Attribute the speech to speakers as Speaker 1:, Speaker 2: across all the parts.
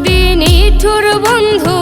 Speaker 1: যদি নিঠুর বন্ধু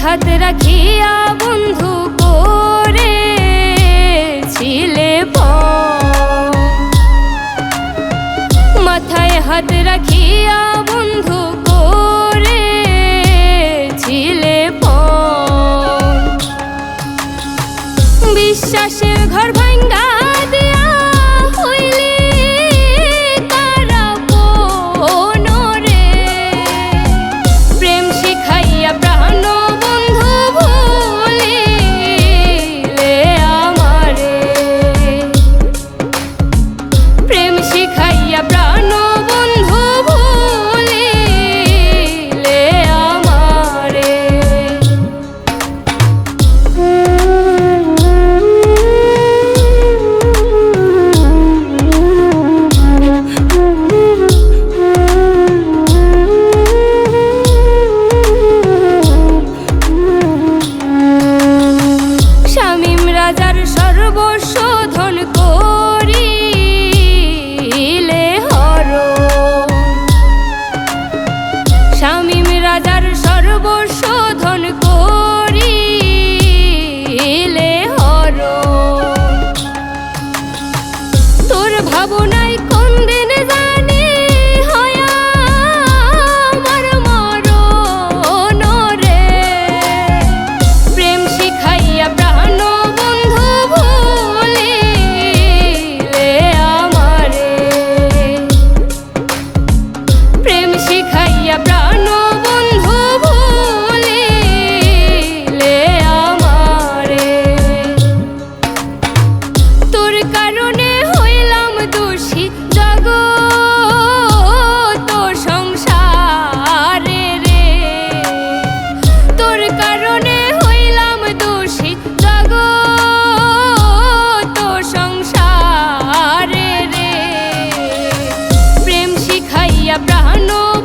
Speaker 1: হাত রাখিয়া বন্ধু করে ছিলে মাথায় হাত রাখিয়া বন্ধু করে ছিলে বিশ্বাসের ঘর ভাঙ্গা no